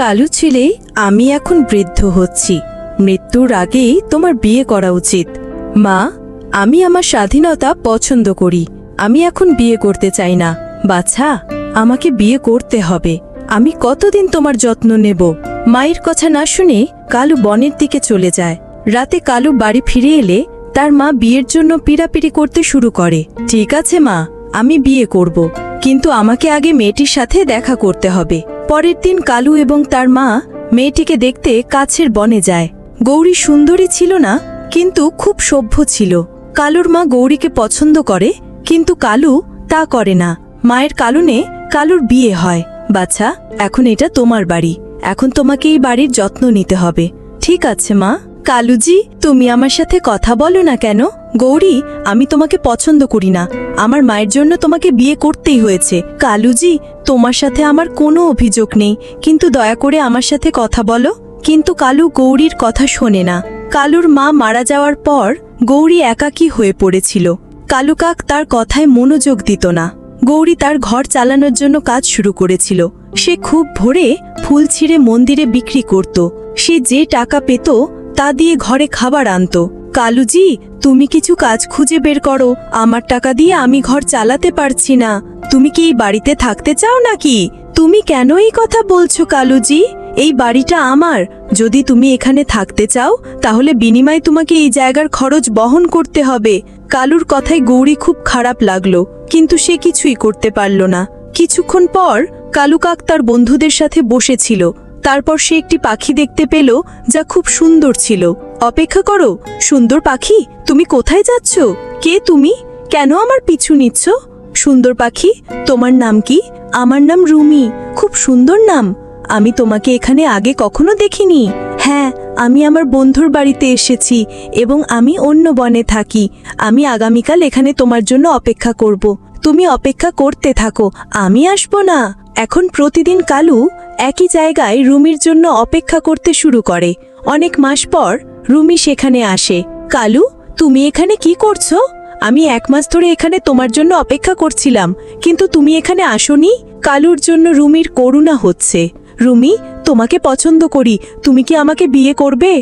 কালু ছেলে, আমি এখন বৃদ্ধ হচ্ছি। মৃত্যুর আগেই তোমার বিয়ে করা উচিত। মা, আমি আমার স্বাধীনতা পছন্দ করি। আমি এখন বিয়ে করতে চাই না। বাছা, আমাকে বিয়ে করতে হবে। আমি কতদিন তোমার যত্ন নেব? মায়ের কথা না শুনে কালু বনের দিকে চলে যায়। রাতে কালু বাড়ি ফিরে এলে তার মা বিয়ের জন্য পিড়াপিড়ি করতে শুরু করে। ঠিক আছে মা, আমি বিয়ে করব। কিন্তু আমাকে আগে মেয়েটির সাথে দেখা করতে হবে। পরের দিন কালু এবং তার মা মেয়েটিকে দেখতে কাছের বনে যায়। গৌরী সুন্দরী ছিল না, কিন্তু খুব সভ্য ছিল। কালুর মা গৌরীকে পছন্দ করে, কিন্তু কালু তা করে না। মায়ের কালুনে কালুর বিয়ে হয়। বাচ্চা এখন এটা তোমার বাড়ি। এখন তোমাকে এই বাড়ির যত্ন নিতে হবে। ঠিক আছে মা। কালুজি, তুমি আমার সাথে কথা বলো না কেন? গৌরী, আমি তোমাকে পছন্দ করি না। আমার মায়ের জন্য তোমাকে বিয়ে করতেই হয়েছে। কালুজি, তোমার সাথে আমার কোনো অভিযোগ নেই। কিন্তু দয়া করে আমার সাথে কথা বলো। কিন্তু কালু গৌরীর কথা শোনে না। কালুর মা মারা যাওয়ার পর গৌরী একাকী হয়ে পড়েছিল। কালু কাক তার কথায় মনোযোগ দিত না। গৌরী তার ঘর চালানোর জন্য কাজ শুরু করেছিল। সে খুব ভোরে ফুল ছিঁড়ে মন্দিরে বিক্রি করত। সে যে টাকা পেত তা দিয়ে ঘরে খাবার আনত। কালুজি তুমি কিছু কাজ খুঁজে বের করো। আমার টাকা দিয়ে আমি ঘর চালাতে পারছি না। তুমি কি এই বাড়িতে থাকতে চাও নাকি? তুমি কেন এই কথা বলছো কালুজি? এই বাড়িটা আমার। যদি তুমি এখানে থাকতে চাও, তাহলে বিনিময়ে তোমাকে এই জায়গার খরচ বহন করতে হবে। কালুর কথায় গৌরী খুব খারাপ লাগল, কিন্তু সে কিছুই করতে পারল না। কিছুক্ষণ পর কালু কাক তার বন্ধুদের সাথে বসেছিল। তারপর সে একটি পাখি দেখতে পেল যা খুব সুন্দর ছিল। অপেক্ষা করো, সুন্দর পাখি, তুমি কোথায় যাচ্ছ? কে তুমি? কেন আমার পিছু নিচ্ছ? সুন্দর পাখি, তোমার নাম কি? আমার নাম রুমি, খুব সুন্দর নাম। আমি তোমাকে এখানে আগে কখনো দেখিনি। হ্যাঁ আমি আমার বন্ধুর বাড়িতে এসেছি এবং আমি অন্য বনে থাকি। আমি আগামীকাল এখানে তোমার জন্য অপেক্ষা করব। তুমি অপেক্ষা করতে থাকো, আমি আসব না। এখন প্রতিদিন কালু একই জায়গায় রুমির জন্য অপেক্ষা করতে শুরু করে। অনেক মাস পর রুমি সেখানে আসে। কালু, তুমি এখানে কি করছ? আমি এক মাস ধরে এখানে তোমার জন্য অপেক্ষা করছিলাম, কিন্তু তুমি এখানে আসোনি। কালুর জন্য রুমির করুণা হচ্ছে। রুমি, তোমাকে পছন্দ করি। তুমি কি আমাকে বিয়ে করবে?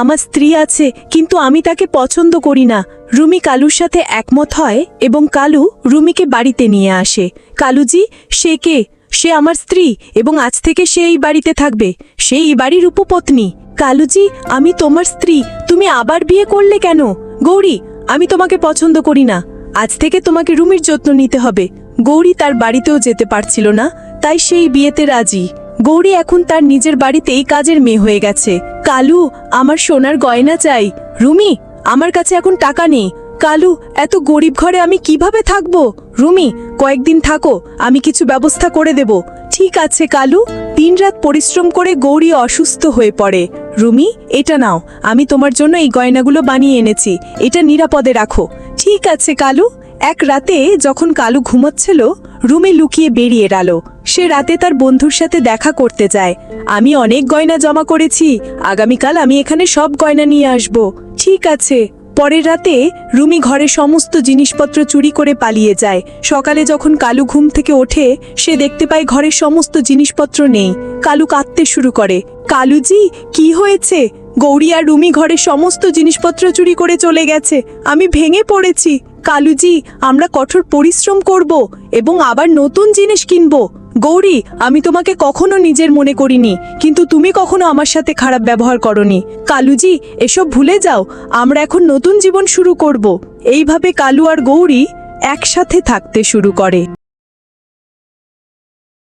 আমার স্ত্রী আছে, কিন্তু আমি তাকে পছন্দ করি না। রুমি কালুর সাথে একমত হয় এবং কালু রুমিকে বাড়িতে নিয়ে আসে। কালুজি, সে কে? সে আমার স্ত্রী এবং আজ থেকে সে এই বাড়িতে থাকবে। সে এই বাড়ির উপপত্নী। কালুজি, আমি তোমার স্ত্রী। তুমি আবার বিয়ে করলে কেন? গৌরী, আমি তোমাকে পছন্দ করি না। আজ থেকে তোমাকে রুমির যত্ন নিতে হবে। গৌরী তার বাড়িতেও যেতে পারছিল না, তাই সেই বিয়েতে রাজি। গৌরী এখন তার নিজের বাড়িতেই কাজের মেয়ে হয়ে গেছে। কালু, আমার সোনার গয়না চাই। রুমি, আমার কাছে এখন টাকা নেই। কালু, এত গরিব ঘরে আমি কীভাবে থাকব? রুমি কয়েকদিন থাকো, আমি কিছু ব্যবস্থা করে দেব। ঠিক আছে, কালু। দিনরাত পরিশ্রম করে গৌরী অসুস্থ হয়ে পড়ে। রুমি, এটা নাও। আমি তোমার জন্য এই গয়নাগুলো বানিয়ে এনেছি। এটা নিরাপদে রাখো। ঠিক আছে, কালু। এক রাতে যখন কালু ঘুমোচ্ছিল, রুমে লুকিয়ে বেরিয়ে এলো সে রাতে তার বন্ধুর সাথে দেখা করতে যায়। আমি অনেক গয়না জমা করেছি। আগামীকাল আমি এখানে সব গয়না নিয়ে আসব। ঠিক আছে। পরের রাতে রুমি ঘরে সমস্ত জিনিসপত্র চুরি করে পালিয়ে যায়। সকালে যখন কালু ঘুম থেকে ওঠে, সে দেখতে পায় ঘরের সমস্ত জিনিসপত্র নেই। কালু কাঁদতে শুরু করে। কালুজি, কি হয়েছে? গৌরী আর রুমি ঘরের সমস্ত জিনিসপত্র চুরি করে চলে গেছে। আমি ভেঙে পড়েছি। কালুজি, আমরা কঠোর পরিশ্রম করব এবং আবার নতুন জিনিস কিনব। গৌরী, আমি তোমাকে কখনো নিজের মনে করিনি, কিন্তু তুমি কখনো আমার সাথে খারাপ ব্যবহার করনি। কালুজি, এসব ভুলে যাও, আমরা এখন নতুন জীবন শুরু করব। এইভাবে কালু আর গৌরী একসাথে থাকতে শুরু করে।